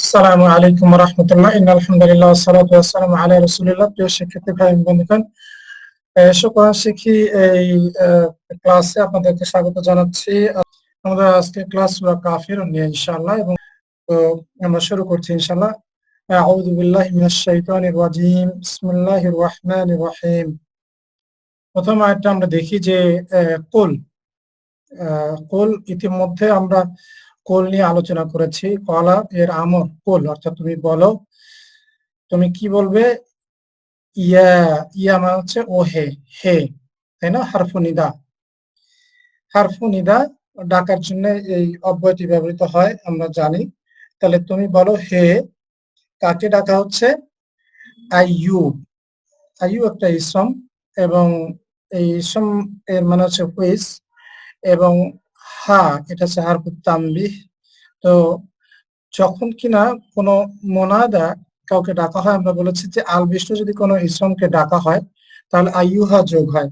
আসসালামু আলাইকুম রহমতুল্লাহ। ইন আলহামদুলিল্লাহ সালাতু ওয়াসসালামু আলা রাসূলিল্লাহ। প্রিয় শিক্ষার্থী ভাই বন্ধুগণ শুকরান শিখি এই ক্লাসে আপনাদেরকে স্বাগত জানাচ্ছি। আমাদের আজকে ক্লাস সূরা কাফির নিয়ে ইনশাআল্লাহ এবং আমরা শুরু করছি ইনশাআল্লাহ। আউযু বিল্লাহি মিনাশ শাইতানির রাজিম। বিসমিল্লাহির রহমানির রহিম। প্রথম আয়াতটা আমরা দেখি যে কুল কুল ইতিমধ্যে আমরা কোল নিয়ে আলোচনা করেছি। কলা এর আমর কোল, অর্থাৎ তুমি বলো, তুমি কি বলবে? ইয়া ইয়া মানে হচ্ছে ও হে হে তাই না? হারফুনিদা হারফুনিদা ডাকার জন্য এই অব্যয়টি ব্যবহৃত হয়, আমরা জানি। তাহলে তুমি বলো, হে, কাকে ডাকা হচ্ছে? আইয়ু। আইয়ু একটা ইসম এবং এই ইসম এর মানে হচ্ছে হুইস এবং হা এটা হচ্ছে হারফুত তাম্বিহ তো যখন কিনা কোনো মোনাদা কাউকে ডাকা হয়, আমরা বলেছি যে আলবিষ্ট যদি কোনো ইসমকে ডাকা হয়, তাহলে আইয়ুহা যোগ হয়।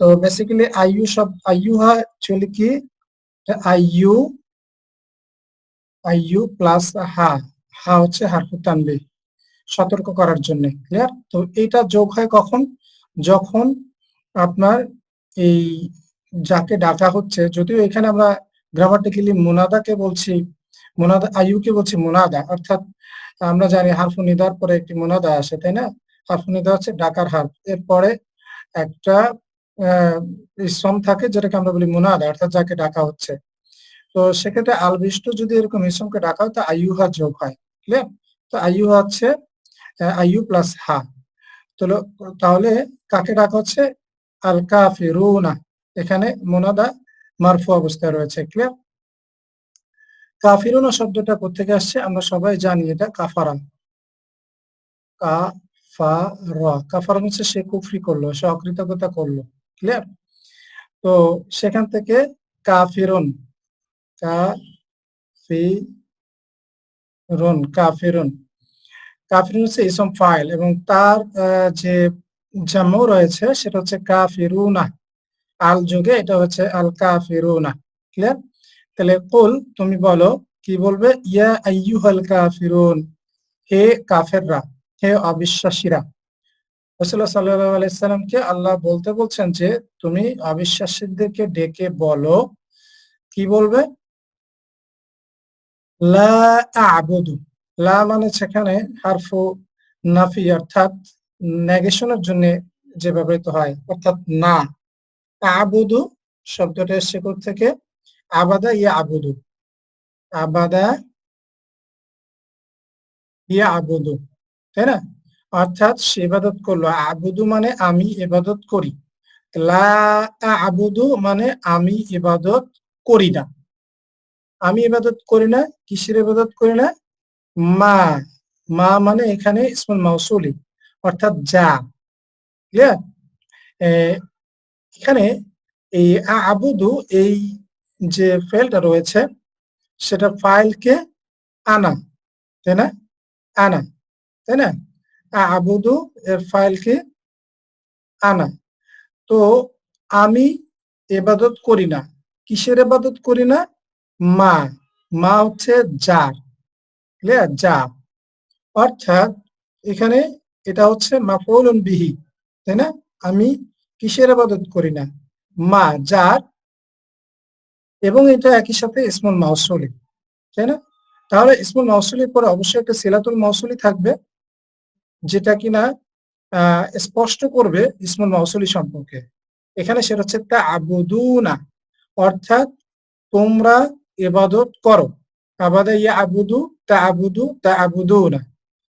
তো বেসিক্যালি আইয়ু সব আইয়ুহা চলে কি? আইয়ু আইয়ু প্লাস হা হা হচ্ছে হারফু তানবি সতর্ক করার জন্য ক্লিয়ার তো এটা যোগ হয় কখন? যখন আপনার এই যাকে ডাকা হচ্ছে, যদিও এখানে আমরা গ্রামাটিক্যালি মোনাদাকে বলছি, মোনাদা আয়ুকে বলছি মোনাদা, অর্থাৎ আমরা জানি হারফু নিদার পরে একটি মোনাদা আসে, তাই না? হারফু নিদা হচ্ছে ডাকার হারফ। এরপরে একটা ইসম থাকে যেটাকে আমরা বলি মোনাদা, অর্থাৎ যাকে ডাকা হচ্ছে। তো সেক্ষেত্রে আলবিষ্ট যদি এরকম ইসমকে ডাকা হয়, তা আয়ুহা যোগ হয় ক্লিয়ার তো আয়ুহা হচ্ছে আয়ু প্লাস হা। তো তাহলে কাকে ডাকা হচ্ছে? আল কাফিরুনা এখানে মোনাদা মারফু অবস্থায় রয়েছে ক্লিয়ার কাফিরুনা শব্দটা কোথেকে আসছে? আমরা সবাই জানি এটা কাফারা কাফারা। কাফারা হচ্ছে সে কুফরি করল, সে অকৃতজ্ঞতা করল ক্লিয়ার তো সেখান থেকে কাফিরুন কাফিরুন কাফিরুন। কাফিরুন হচ্ছে ইসম ফাইল এবং তার যে জামও রয়েছে সেটা হচ্ছে কাফিরুনা। আল যুগে এটা হচ্ছে আল কাফিরুনা ক্লিয়ার তাহলে কুল তুমি বলো, কি বলবে? ইয়া আইয়ুহাল কাফিরুন, হে কাফেররা, হে অবিশ্বাসীরা। রাসূলুল্লাহ সাল্লাল্লাহু আলাইহি সাল্লামকে আল্লাহ বলতে বলছেন যে, তুমি অবিশ্বাসীদেরকে ডেকে বলো, কি বলবে? লা লা মানে সেখানে হারফু নাফি, অর্থাৎ নেগেশনের জন্য যে ব্যবহৃত হয়, অর্থাৎ না। আবুদু, শব্দটা এসছে থেকে? আবাদা ইয়া আবুদু। আবাদা ইয়া আবুদু, তাই না? অর্থাৎ সে ইবাদত করল। আবুদু মানে আমি ইবাদত করি। আবুদু মানে আমি ইবাদত করি না। আমি ইবাদত করি না, কিসের ইবাদত করি না? মা মা মানে এখানে ইসমুল মাউসুলি, অর্থাৎ যা এখানে এই আবুদু এই যে ফেলটা রয়েছে, সেটা ফাইলকে আনা তাই না? আনা তাই না? আবুদু এর ফাইলকে আনা তো আমি এবাদত করি না। কিসের এবাদত করি না? মা মা হচ্ছে যার, ক্লিয়ার? যা অর্থাৎ এখানে এটা হচ্ছে মাফউল বিহি, তাই না? আমি কিসের আবাদত করি না? মা, যার এবং এটা একই সাথে ইসমুল মাউসুলি তাই না? তাহলে ইসমুল মাউসুলির পরে অবশ্যই একটা সিলাতুল মাউসুলি থাকবে, যেটা কিনা স্পষ্ট করবে ইসমুল মাউসুলি সম্পর্কে। এখানে সেটা হচ্ছে তা আবুদুনা অর্থাৎ তোমরা এবাদত করো। আবাদা ইয়া আবুদু তা আবুদু তা আবুদুনা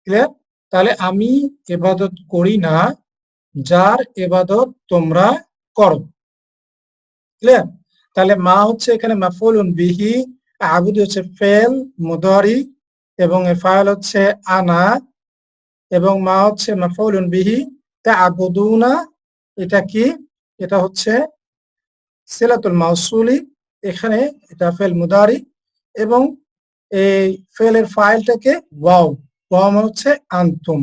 ক্লিয়ার তাহলে আমি এবাদত করি না যার এবাদত তোমরা করো। ক্লিয়ার তাহলে মা হচ্ছে এখানে মাফুলুন বিহি, আবুদি হচ্ছে ফেল, মুদারি, এবং ফাইল হচ্ছে আনা, এবং মা হচ্ছে মাফুলুন বিহি তা আবুদুনা এটা কি? এটা হচ্ছে সিলাতুল মাউসুলি, এখানে এটা ফেল, মুদারি, এবং এই ফেলের ফাইলটাকে ওয়াও ওয়াও মানে হচ্ছে আন্তুম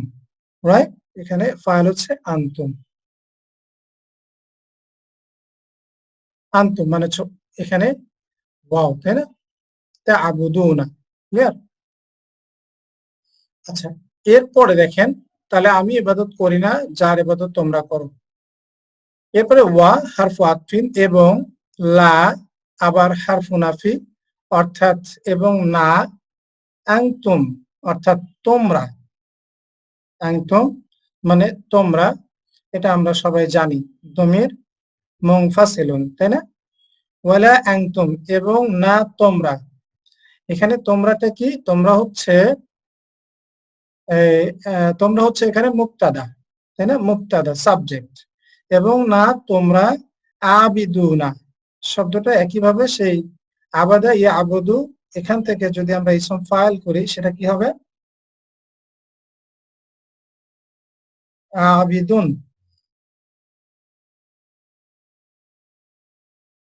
রাইট এখানে ফাইল হচ্ছে আন্তুম। আন্তুম মানে এখানে ওয়াও, তাই না? তা আবুদুনা ক্লিয়ার আচ্ছা এরপরে দেখেন, তাহলে আমি ইবাদত করি না, যার ইবাদত তোমরা করো। এরপরে ওয়া, হারফু আতফিন এবং লা, আবার হারফু নাফি, অর্থাৎ এবং না আংতুম অর্থাৎ তোমরা। আংতুম মানে তোমরা, এটা আমরা সবাই জানি, দমির মুংফাসিলুন তাই না? ওয়ালা আংতুম এবং না তোমরা। এখানে তোমরাটা কি? তোমরা হচ্ছে তোমরা হচ্ছে এখানে মুক্তাদা, তাই না? মুক্তাদা, সাবজেক্ট। এবং না তোমরা আবিদুনা, শব্দটা একইভাবে সেই আবাদা ইয়া আবদু, এখান থেকে যদি আমরা ইসম ফাইল করি, সেটা কি হবে? আবিদুন।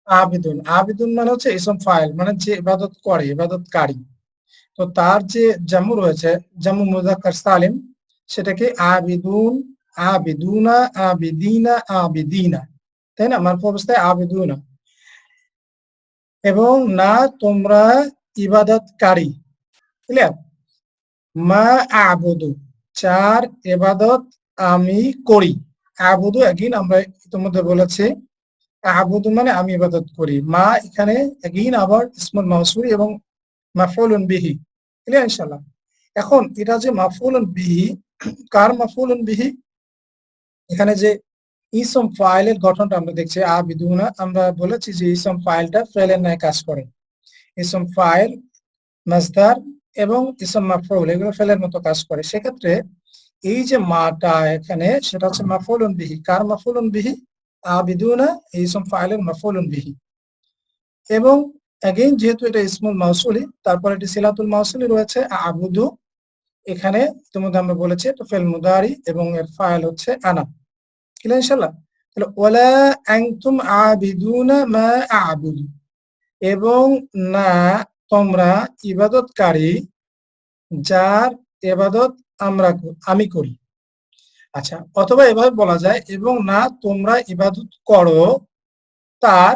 আবিদুন। আবিদুন মানে হচ্ছে ইসম ফাইল মানে যে ইবাদত করে, ইবাদতকারী। তো তার যে জামু রয়েছে, জামু মুজাক্কার সালিম, সেটাকে আবিদুন, আবিদুনা, আবিদিনা আবিদিনা। তাই না? মারফু অবস্থায় আবিদুনা। এবং না তোমরা ইবাদতকারী। ক্লিয়ার মা আবুদু। চার এবাদত আমি করি। আবুদু একদিন আমরা ইতিমধ্যে বলেছি। আবুদু মানে আমি ইবাদত করি। মা এখানে একদিন আবার ইসমুল মাউসুল এবং মাফুলুন বিহি। ক্লিয়ার ইনশাল্লাহ এখন এটা যে মাফুলুন বিহি, কার মাফুলুন বিহি? এখানে যে ইসম ফাইলের গঠনটা আমরা দেখছি, আবিদুনা, আমরা বলেছি যে ইসম ফাইলটা ফেলের ন্যায় কাজ করে। ইসম ফাইল, মাসদার এবং ইসম মাফুল এগুলো ফেলের মতো কাজ করে। সেক্ষেত্রে এই যে মাটা এখানে, সেটা হচ্ছে মাফুলুন বিহি। কার মাফুলুন বিহি? আবিদুনা, এই ইসম ফাইলের মাফুলুন বিহি। এবং অ্যাগেইন যেহেতু এটা ইসমুল মাউসুলি, তারপর এটি সিলাতুল মাউসুলি রয়েছে, আবুদু। এখানে ইতিমধ্যে আমরা বলেছি, এটা ফেল মুদারি এবং এর ফাইল হচ্ছে আনা। ক্লিয়ার ইনশাআল্লাহ? তাহলে ওয়ালা আনতুম আবিদুনা মা আবুদু। এবং না, তোমরা ইবাদতকারী, যার ইবাদত আমরা আমি করি। আচ্ছা অথবা এভাবে বলা যায়, এবং না তোমরা ইবাদত করো, তার,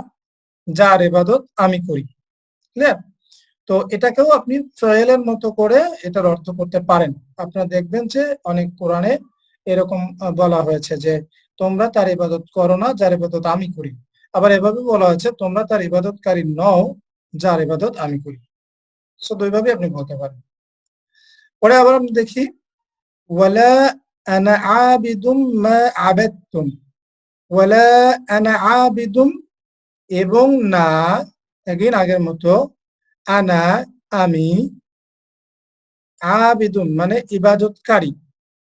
যার ইবাদত আমি করি। ক্লিয়ার তো এটাকেও আপনি ফেলের মতো করে এটার অর্থ করতে পারেন। আপনারা দেখবেন যে অনেক কোরআনে এরকম বলা হয়েছে যে তোমরা তার ইবাদত করো না, যার ইবাদত আমি করি। আবার এভাবে বলা হয়েছে, তোমরা তার ইবাদতকারী নও, যার ইবাদত আমি করি। সো দুইভাবে আপনি বলতে পারেন। পরে আবার আমরা দেখি ওয়ালা আনা আবিদুম মা আবাদতুম ওয়ালা আনা এবং না এগেন আগের মতো, আনা, আমি আবিদুন মানে ইবাদতকারী।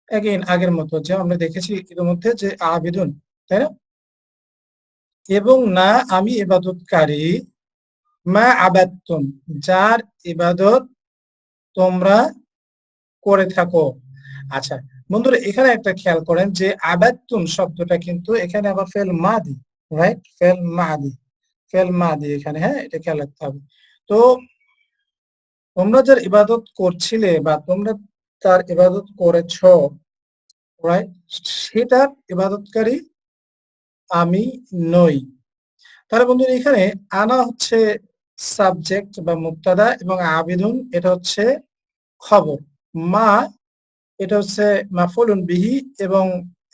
এগেইন আগের মতো, যে আমরা দেখেছি ইতিমধ্যে যে আবেদন, তাই না? এবং না, আমি ইবাদতকারী, মা আবাদতুম, যার ইবাদত তোমরা করে থাকো। আচ্ছা বন্ধুরা এখানে একটা খেয়াল করেন যে আবাদতুম শব্দটা কিন্তু এখানে আবার ফেল মাদি রাইট ফেল মাদি ফেল মাদি এখানে হ্যাঁ এটা খেয়াল রাখতে হবে। তো তোমরা যার ইবাদত করছিলে বা তোমরা তার ইবাদত করেছ রাইট সেটার ইবাদতকারী আমি নই। তাহলে বন্ধুরা এখানে আনা হচ্ছে সাবজেক্ট বা মুক্তাদা এবং আবেদন, এটা হচ্ছে খবর। মা এটা হচ্ছে মাফুলুন বিহি এবং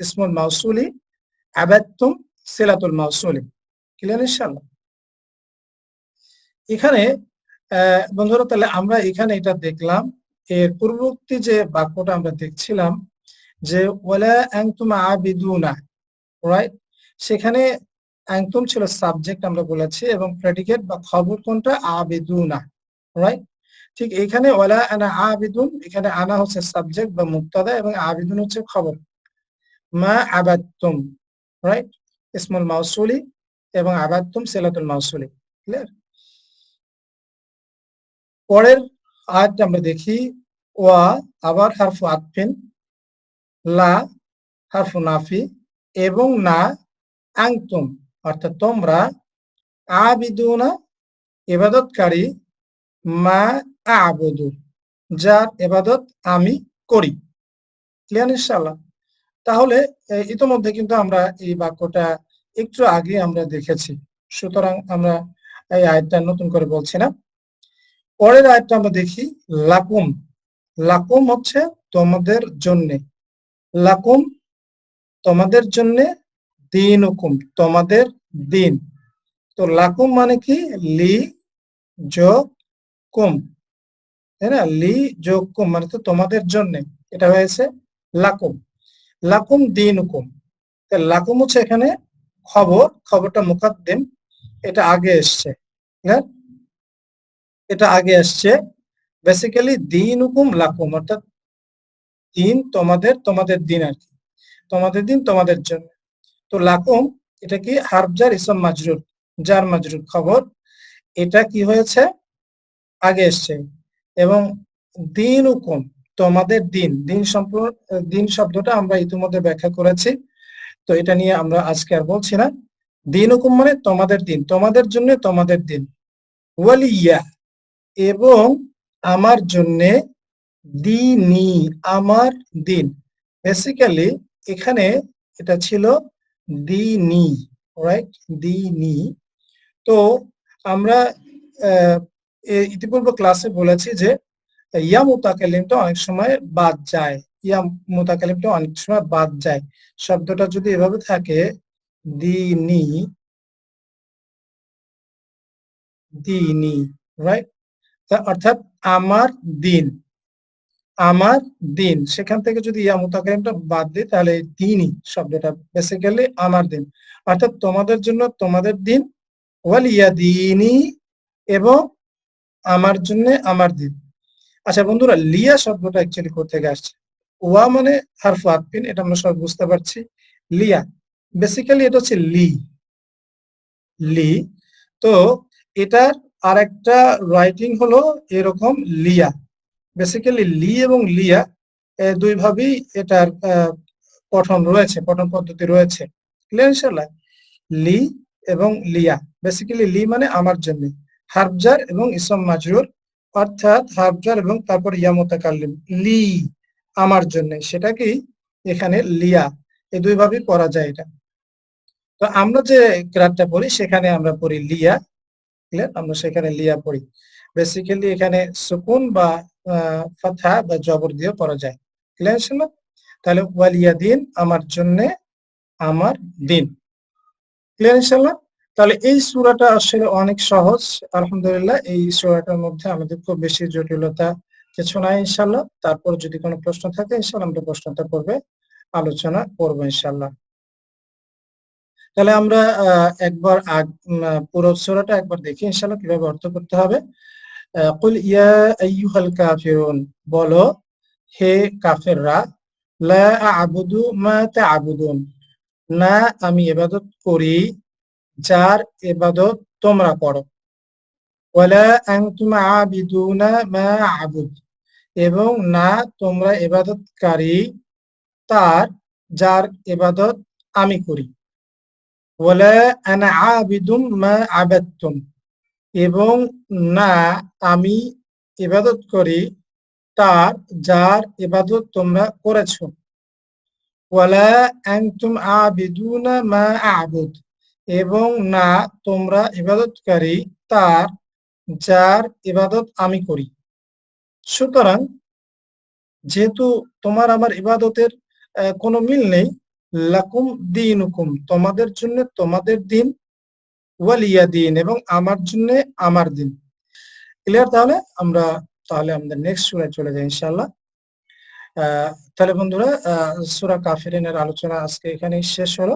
ইসমুল মাউসুলি, আবাদতুম সিলাতুল মাউসুলি। ক্লিয়ার ইনশাআল্লাহ? এখানে বন্ধুরা, তাহলে আমরা এখানে এটা দেখলাম, এর পূর্ববর্তী যে বাক্যটা আমরা দেখছিলাম, যে ওয়ালা আংতুম আবিদুনা রাইট সেখানে আংতুম ছিল সাবজেক্ট আমরা বলেছি এবং প্রেডিকেট বা খবর কোনটা? আবিদুনা রাইট ঠিক এখানে ওয়ালা আনা আবিদুন, এখানে আনা হচ্ছে সাবজেক্ট বা মুক্তাদা এবং আবিদুন হচ্ছে খবর। মা আবাদতুম রাইট ইসমুল মাউসুলি এবং আবাদতুম সেলাতুল মাউসুলি ক্লিয়ার পরের আয়াতটা আমরা দেখি, ওয়া আবার হারফু আতফিন, লা হারফু নাফি এবং না আংতুম অর্থাৎ তোমরা আবিদুনা, ইবাদতকারী মা আবুদু, যার এবাদত আমি করি। ক্লিয়ার ইনশাল্লাহ তাহলে ইতোমধ্যে কিন্তু আমরা এই বাক্যটা একটু আগে আমরা দেখেছি। সুতরাং আমরা এই আয়টা নতুন করে বলছি না। পরের আয়টা আমরা দেখি, লাকুম। লাকুম হচ্ছে তোমাদের জন্য। লাকুম তোমাদের জন্য দিন হুকুম তোমাদের দিন। তো লাকুম মানে কি? লি যোগ কুম, তাই না? লি যোগ কুম মানে তো তোমাদের জন্য। এটা হয়েছে লাকুম। লাকুম দিন হুকুম লাকুম হচ্ছে এখানে খবর, খবরটা মুকাদ্দিম। এটা আগে এসছে এটা আগে আসছে বেসিক্যালি দিন হুকুম লাকুম। অর্থাৎ দিন তোমাদের তোমাদের দিন আর কি। তোমাদের দিন, তোমাদের জন্য। তো লাকুম, এটা কি? হারজার ইসম মাজরুর যার মাজরুর খবর। এটা কি হয়েছে? আগে এসছে। এবং দিন হুকুম তোমাদের দিন দিন সম্পূর্ণ, দিন শব্দটা আমরা ইতিমধ্যে ব্যাখ্যা করেছি। তো এটা নিয়ে আমরা আজকে আর বলছি না। দিন হুকুম মানে তোমাদের দিন, তোমাদের জন্য তোমাদের দিন। ওয়ালিয়া, এবং আমার জন্য দিনী আমার দিন। বেসিক্যালি এখানে এটা ছিল দিনী রাইট দিনী তো আমরা ইতিপূর্বে ক্লাসে বলেছি যে, ইয়া মুতাকালিমটা অনেক সময় বাদ যায়। ইয়া মুতাকালিমটা অনেক সময় বাদ যায়। শব্দটা যদি এভাবে থাকে, দিনী দিনী রাইট অর্থাৎ আমার দিন আমার দিন। সেখান থেকে যদি ইয়া মুতাকালিমটা বাদ দিই, তাহলে দিনই শব্দটা বেসিক্যালি আমার দিন। অর্থাৎ তোমাদের জন্য তোমাদের দিন ওয়াল ইয়া দিনই এবং আমার জন্য আমার দিন। আচ্ছা বন্ধুরা, লিয়া শব্দটা অ্যাকচুয়ালি কোথেকে আসছে? ওয়া মানে হারফ আতপিন এটা আমরা সব বুঝতে পারছি। লিয়া বেসিক্যালি এটা হচ্ছে লি। লি, তো এটার আর একটা রাইটিং হলো এরকম লিয়া। বেসিক্যালি লি এবং লিয়া দুই ভাবেই এটার পঠন রয়েছে, পঠন পদ্ধতি রয়েছে। ক্লিয়ার ইনশাল্লাহ লি এবং লিয়া। বেসিক্যালি লি মানে আমার জন্য। হারজার এবং ইসম মাজরুর, অর্থাৎ হারজার এবং তারপর ইয়া মোতাকাল্লিম, লি, আমার জন্য। সেটাকেই এখানে লিয়া, এই দুই ভাবেই পড়া যায় এটা। তো আমরা যে গ্রাডটা পড়ি, সেখানে আমরা পড়ি লিয়া আমরা সেখানে লিয়া পড়ি। বেসিক্যালি এখানে সুকুন বা ফাথা বা জবর দিয়ে পড়া যায়। ক্লিয়ার ছিল তাহলে ওয়ালিয়া দিন, আমার জন্য, আমার দিন। ক্লিয়ার ইনশাল্লাহ তাহলে এই সুরাটা আসলে অনেক সহজ। আলহামদুলিল্লাহ, এই সুরাটার মধ্যে আমাদের খুব বেশি জটিলতা কিছু নাই ইনশাল্লাহ তারপর যদি কোনো প্রশ্ন থাকে ইনশাল্লাহ আমরা প্রশ্নটা করবে, আলোচনা করব ইনশাল্লাহ তাহলে আমরা একবার পুরো সুরাটা একবার দেখি ইনশাল্লাহ কীভাবে অর্থ করতে হবে। কুল ইয়া কাফিরুন, বলো, হে কাফেররা, লা আবুদু মা তা'বুদুন, না আমি ইবাদত করি যার ইবাদত তোমরা করো। ওয়ালা আনতুম আবিদুনা মা আবুদ। এবং না তোমরা ইবাদতকারী তার যার এবাদত আমি করি। ওয়ালা আনা আবিদুম মা আবাদতুম। এবং না আমি ইবাদত করি তার যার ইবাদত তোমরা করেছ। ওয়ালা আনতুম আবিদুনা মা আবুদ। এবং না তোমরা ইবাদতকারী, তার যার ইবাদত আমি করি। সুতরাং যেহেতু তোমার আমার ইবাদতের কোনো মিল নেই, লাকুম দিন হুকুম তোমাদের জন্য তোমাদের দিন, ওয়ালিয়া দিন এবং আমার জন্য আমার দিন। ক্লিয়ার তাহলে? আমরা তাহলে আমাদের নেক্সট সুরায় চলে যাই ইনশাল্লাহ তাহলে বন্ধুরা সুরা কাফিরিনের আলোচনা আজকে এখানেই শেষ হলো।